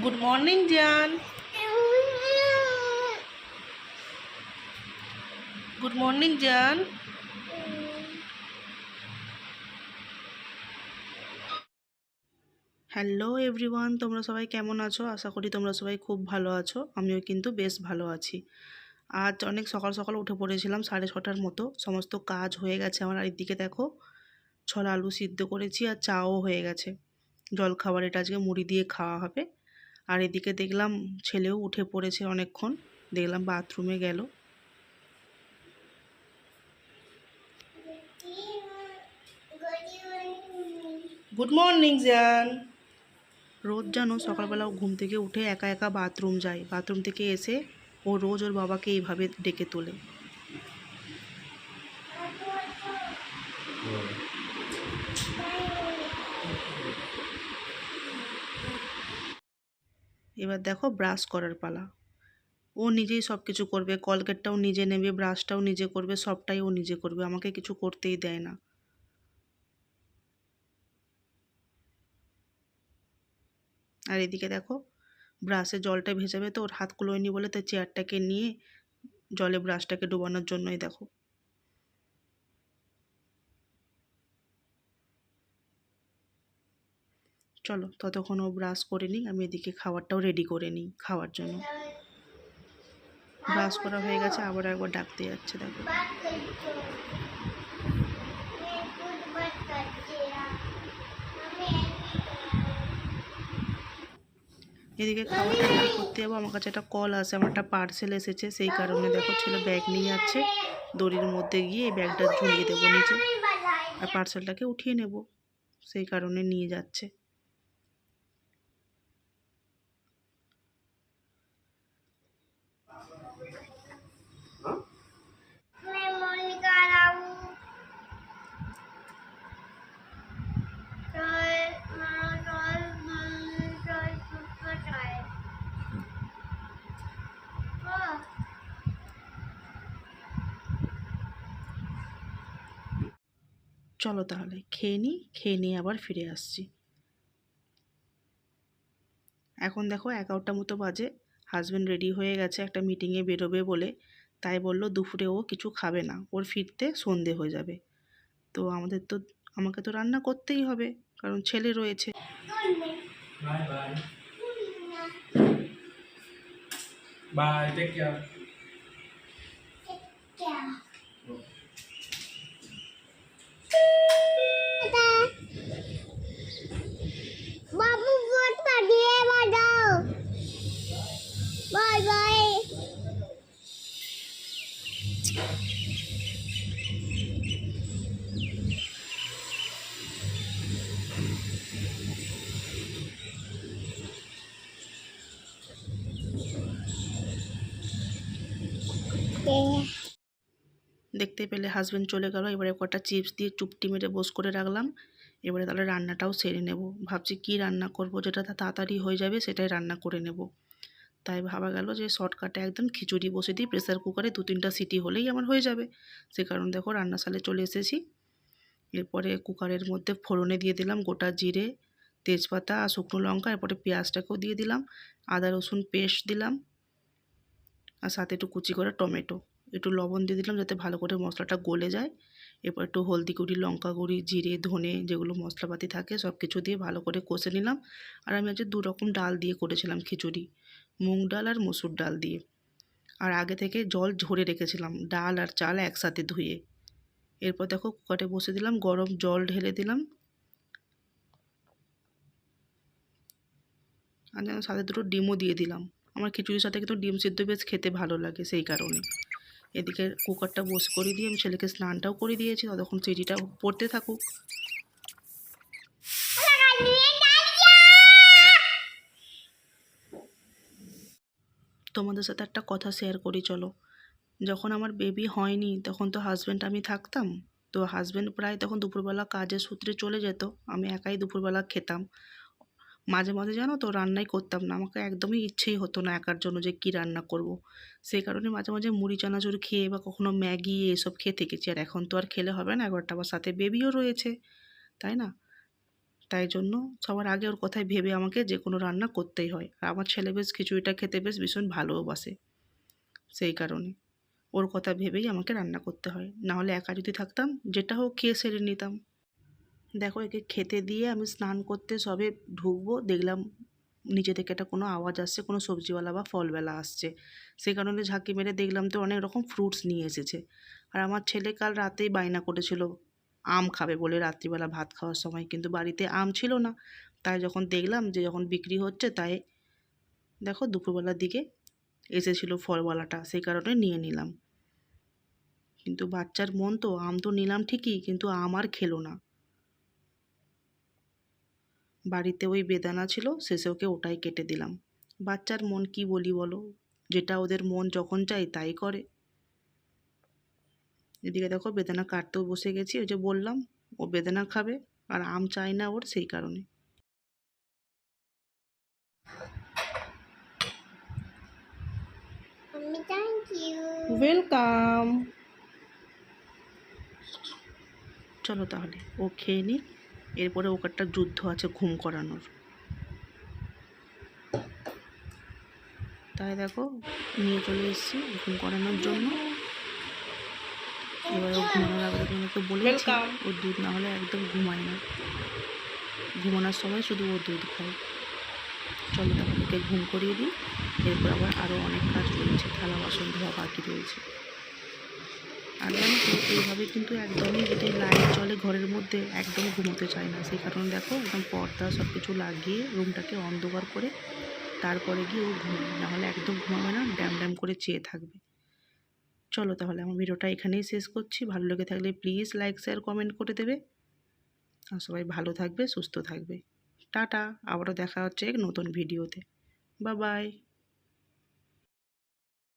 Good morning জান good morning জান hello everyone তোমরা সবাই কেমন আছো? আশা করি তোমরা সবাই খুব ভালো আছো। আমিও কিন্তু বেশ ভালো আছি। আজ অনেক সকাল সকাল উঠে পড়েছিলাম সাড়ে ছটার মতো। সমস্ত কাজ হয়ে গেছে আমার। আর এদিকে দেখো, ছলা আলু সিদ্ধ করেছি আর চাও হয়ে গেছে। জল খাবার এটা আজকে মুড়ি দিয়ে খাওয়া হবে। আর এদিকে দেখলাম ছেলেও উঠে পড়েছে অনেকক্ষণ। দেখলাম বাথরুমে গেল। গুড মর্নিং জান রোজ জানো সকালবেলা ঘুম থেকে উঠে একা একা বাথরুম যায়। বাথরুম থেকে এসে ও রোজ ওর বাবাকে এইভাবে ডেকে তোলে। এবার দেখো ব্রাশ করার পালা। ও নিজেই সব কিছু করবে কলগেটটাও নিজে নেবে ব্রাশটাও নিজে করবে, সবটাই ও নিজে করবে, আমাকে কিছু করতেই দেয় না। আর এদিকে দেখো ব্রাশে জলটা ভেজাবে তো, ওর হাত কুলোয়নি বলে তো চেয়ারটাকে নিয়ে জলে ব্রাশটাকে ডুবানোর জন্যই দেখো। চলো ততক্ষণ ও ব্রাশ করে নিই, আমি এদিকে খাবারটাও রেডি করে নিই খাওয়ার জন্য। ব্রাশ করা হয়ে গেছে, আবার একবার ডাকতে যাচ্ছে, দেখো। এদিকে খাবারটা রেডি করতে যাব, আমার কাছে একটা কল আছে আমার একটা পার্সেল এসেছে, সেই কারণে দেখো ছেলে ব্যাগ নিয়ে যাচ্ছে। দড়ির মধ্যে গিয়ে এই ব্যাগটা ঝুলিয়ে দেবো নিচে, আর পার্সেলটাকে উঠিয়ে নেব, সেই কারণে নিয়ে যাচ্ছে। চলো তাহলে খেয়ে নিই খেয়ে নিয়ে আবার ফিরে আসছি। এখন দেখো এগারোটা মতো বাজে হাজব্যান্ড রেডি হয়ে গেছে একটা মিটিংয়ে বেরোবে বলে। তাই বলল দুপুরে ও কিছু খাবে না ওর ফিরতে সন্ধে হয়ে যাবে। তো আমাদের তো আমাকে তো রান্না করতেই হবে কারণ ছেলে রয়েছে. দেখতে পেলে হাজব্যান্ড চলে গেল, এবারে কটা চিপস দিয়ে চুপটি মেরে বস করে রাখলাম। এবারে তাহলে রান্নাটাও সেরে নেব। ভাবছি কি রান্না করব? যেটা তাড়াতাড়ি হয়ে যাবে, সেটাই রান্না করে নেব। তাই ভাবা গেল যে শর্টকাটে একদম খিচুড়ি বসে দিই প্রেসার কুকারে দু তিনটা সিটি হলেই আমার হয়ে যাবে। সে কারণ দেখো রান্নাশালে চলে এসেছি। এরপরে কুকারের মধ্যে ফোড়নে দিয়ে দিলাম গোটা জিরে, তেজপাতা আর শুকনো লঙ্কা, এরপরে পেঁয়াজটাকেও দিয়ে দিলাম, আদা, রসুন পেস্ট দিলাম, আর সাথে একটু কুচি করে টমেটো। একটু লবণ দিয়ে দিলাম যাতে ভালো করে মশলাটা গলে যায়। এরপর একটু হলদি গুঁড়ি, লঙ্কা গুঁড়ি, জিরে, ধনে যেগুলো মশলাপাতি থাকে সব কিছু দিয়ে ভালো করে কষে নিলাম। আর আমি আজকে দু রকম ডাল দিয়ে করেছিলাম খিচুড়ি। মুগ ডাল আর মসুর ডাল দিয়ে। আর আগে থেকে জল ঝরে রেখেছিলাম, ডাল আর চাল একসাথে ধুয়ে। এরপর দেখো কুকারে বসে দিলাম, গরম জল ঢেলে দিলাম। আর যেন সাথে দুটো ডিমও দিয়ে দিলাম। আমার খিচুড়ির সাথে কিন্তু ডিম সিদ্ধ বেশ খেতে ভালো লাগে সেই কারণে। এদিকে কুকারটা বস করে দিয়ে আমি ছেলেকে স্নানটাও করে দিয়েছি, ততক্ষণ চিঠিটা পড়তে থাকুক। তোমাদের সাথে একটা কথা শেয়ার করি, চলো। যখন আমার বেবি হয়নি, তখন তো হাজব্যান্ড আমি থাকতাম। তো হাজব্যান্ড প্রায় তখন দুপুরবেলা কাজের সূত্রে চলে যেত, আমি একাই দুপুরবেলা খেতাম। মাঝে মাঝে জানো তো, রান্নাই করতাম না, আমাকে একদমই ইচ্ছেই হতো না একার জন্য যে কী রান্না করব। সেই কারণে মাঝে মাঝে মুড়ি, চানাচুর খেয়ে বা কখনো ম্যাগি, এসব খেয়ে থেকেছি। আর এখন তো আর খেলে হবে না, এগারোটা আমার সাথে বেবিও রয়েছে, তাই না? তাই জন্য সবার আগে ওর কথায় ভেবে আমাকে যে কোনো রান্না করতেই হয়। আর আমার ছেলে বেশ খিচুড়িটা খেতে বেশ ভীষণ ভালোবাসে সেই কারণে ওর কথা ভেবেই আমাকে রান্না করতে হয়। না হলে একা যদি থাকতাম, যেটা হোক খেয়ে সেরে নিতাম। দেখো, একে খেতে দিয়ে আমি স্নান করতে সবে ঢুকবো, দেখলাম নিচে থেকে একটা কোনো আওয়াজ আসছে, কোনো সবজিওয়ালা বা ফলওয়ালা আসছে। সেই কারণে ঝাঁকি মেরে দেখলাম তো অনেক রকম ফ্রুটস নিয়ে এসেছে। আর আমার ছেলে কাল রাতেই বায়না করেছিল আম খাবে বলে রাত্রিবেলা ভাত খাওয়ার সময়। কিন্তু বাড়িতে আম ছিল না। তাই যখন দেখলাম যে যখন বিক্রি হচ্ছে, তাই দেখো দুপুরবেলার দিকে এসেছিল ফলওয়ালাটা সেই কারণে নিয়ে নিলাম। কিন্তু বাচ্চার মন তো, আম তো নিলাম ঠিকই, কিন্তু আম আর খেলো না। বাড়িতে ওই বেদানা ছিল, শেষে ওকে ওটাই কেটে দিলাম। বাচ্চার মন কি বলি বলো? যেটা ওদের মন যখন চাই তাই করে। এদিকে দেখো বেদানা কাটতেও বসে গেছি ওই যে বললাম ও বেদানা খাবে আর আম চাই না ওর সেই কারণে। ওয়েলকাম চলো তাহলে ও খেয়ে নিক এরপরে ওকে একটা যুদ্ধ আছে ঘুম করানোর। তাই দেখো নিয়ে চলে এসেছি ঘুম করানোর জন্য। এবার ও ঘুমানোর আগে তুমি ওকে বলেছি। ও দুধ না হলে একদম ঘুমায় না। ঘুমানোর সময় শুধু ও দুধ খায়। চলো তাহলে ওকে ঘুম করিয়ে দিই। এরপর আবার আরও অনেক কাজ রয়েছে। থালা বাসন ধোয়া বাকি রয়েছে। আর জানো তো এইভাবে কিন্তু একদমই যদি লাইট চলে ঘরের মধ্যে একদম ঘুমোতে চায় না। সেই কারণে দেখো একদম পর্দা সব কিছু লাগিয়ে রুমটাকে অন্ধকার করে তারপরে গিয়ে ও ঘুমাবে নাহলে একদম ঘুমাবে না ড্যাম ড্যাম করে চেয়ে থাকবে। চলো তাহলে আমার ভিডিওটা এখানেই শেষ করছি। ভালো লেগে থাকলে প্লিজ লাইক শেয়ার কমেন্ট করে দেবে। আর সবাই ভালো থাকবে, সুস্থ থাকবে। টাটা, আবারও দেখা হচ্ছে এক নতুন ভিডিওতে। বা বাই